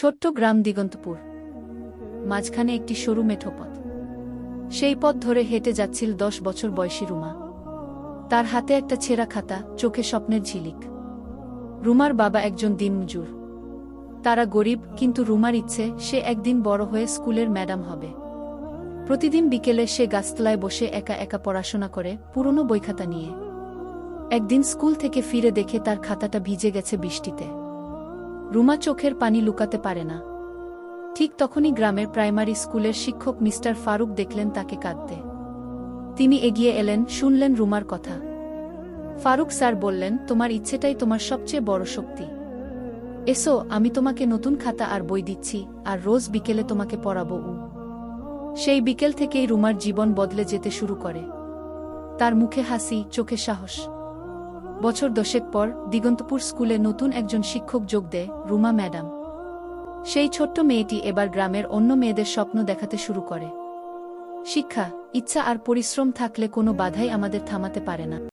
ছোট্ট গ্রাম দিগন্তপুর। মাঝখানে একটি সরু মেঠো পথ। সেই পথ ধরে হেঁটে যাচ্ছিল দশ বছর বয়সী রুমা। তার হাতে একটা ছেঁড়া খাতা, চোখে স্বপ্নের ঝিলিক। রুমার বাবা একজন দিনমজুর। তারা গরিব, কিন্তু রুমার ইচ্ছে, সে একদিন বড় হয়ে স্কুলের ম্যাডাম হবে। প্রতিদিন বিকেলে সে গাছতলায় বসে একা একা পড়াশোনা করে পুরনো বইখাতা নিয়ে। একদিন স্কুল থেকে ফিরে দেখে তার খাতাটা ভিজে গেছে বৃষ্টিতে। রুমা চোখের পানি লুকাতে পারে না। ঠিক তখনই গ্রামের প্রাইমারি স্কুলের শিক্ষক মিস্টার ফারুক দেখলেন তাকে কাঁদতে। তিনি এগিয়ে এলেন, শুনলেন রুমার কথা। ফারুক স্যার বললেন, তোমার ইচ্ছেটাই তোমার সবচেয়ে বড় শক্তি। এসো, আমি তোমাকে নতুন খাতা আর বই দিচ্ছি, আর রোজ বিকেলে তোমাকে পড়াবো উ। সেই বিকেল থেকেই রুমার জীবন বদলে যেতে শুরু করে। তার মুখে হাসি, চোখে সাহস। বছর দশেক পর দিগন্তপুর স্কুলে নতুন একজন শিক্ষক যোগ দেয় রুমা ম্যাডাম। সেই ছোট্ট মেয়েটি এবার গ্রামের অন্য মেয়েদের স্বপ্ন দেখাতে শুরু করে। শিক্ষা, ইচ্ছা আর পরিশ্রম থাকলে কোনো বাধাই আমাদের থামাতে পারে না।